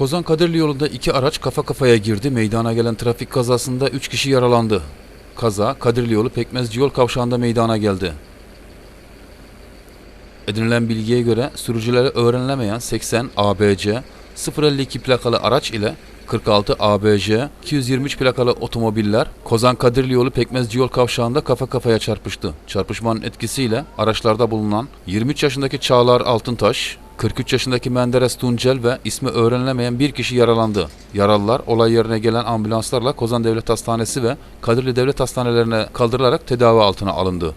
Kozan Kadirli yolunda iki araç kafa kafaya girdi. Meydana gelen trafik kazasında 3 kişi yaralandı. Kaza Kadirli yolu Pekmezci yol kavşağında meydana geldi. Edinilen bilgiye göre sürücülere öğrenilemeyen 80 ABC 052 plakalı araç ile 46 ABC 223 plakalı otomobiller Kozan Kadirli yolu Pekmezci yol kavşağında kafa kafaya çarpıştı. Çarpışmanın etkisiyle araçlarda bulunan 23 yaşındaki Çağlar Altıntaş, 43 yaşındaki Menderes Tuncel ve ismi öğrenilemeyen bir kişi yaralandı. Yaralılar olay yerine gelen ambulanslarla Kozan Devlet Hastanesi ve Kadirli Devlet Hastanelerine kaldırılarak tedavi altına alındı.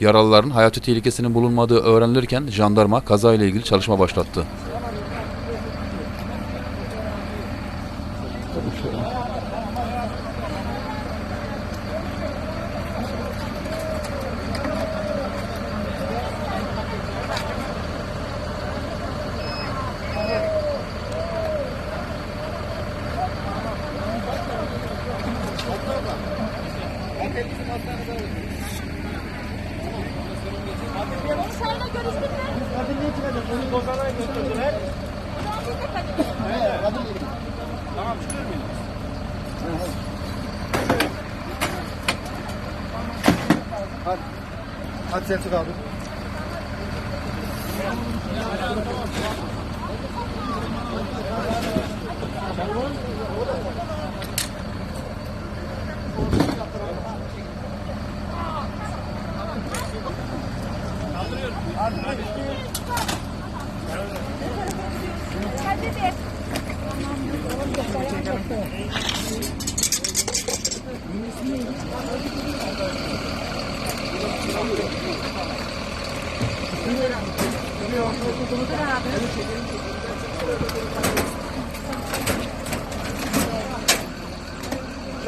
Yaralıların hayati tehlikesinin bulunmadığı öğrenilirken jandarma kazayla ilgili çalışma başlattı. Konserle görüştün mü? Hadi Selçuk abi. Hadi bir.